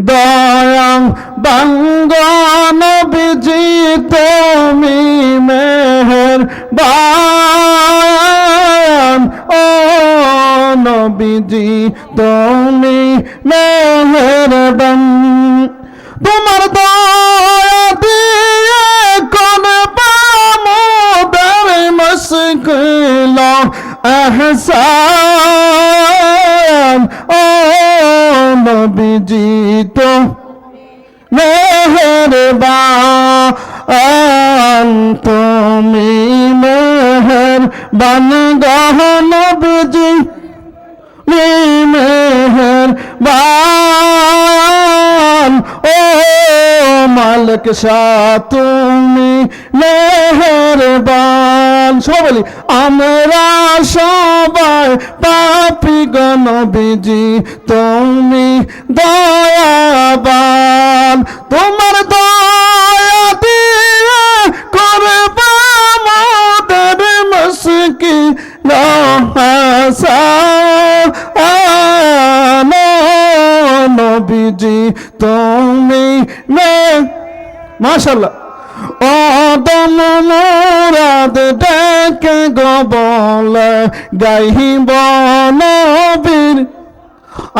দয়াং বাঙ্গ নবীজি তুমি মেহের বান ও নবীজি, তুমি মেহের বান তোমার দয়া দিয়ে কোন পামোদর মশগুল আহসান নবীজি তো মেহরবান তুমি মেহরবান গহন বুঝি মেহরবান। শাহ তুমি মেহরবান। সবাই বলি, আমরা সবাই পাপি গণবিজি। তুমি দয়াবান। তোমার দয়া দিয়ে করবা আমাদের মুশকি নবীজি, তুমি মে মাশাল্লাহ অদম মুরাদ ডেকে গবল গাইব নবীর।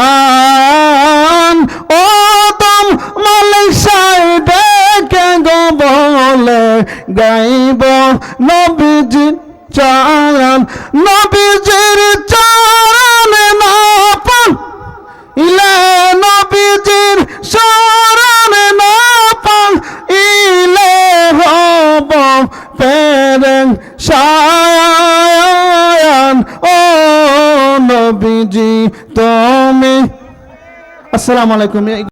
আন অদম মালিক সাহেব ডেকে গবল গাইব নবীজি চারান নবীজির চারান পেরেন সায়ান। ও নবীজি তুমি আসসালামু আলাইকুম।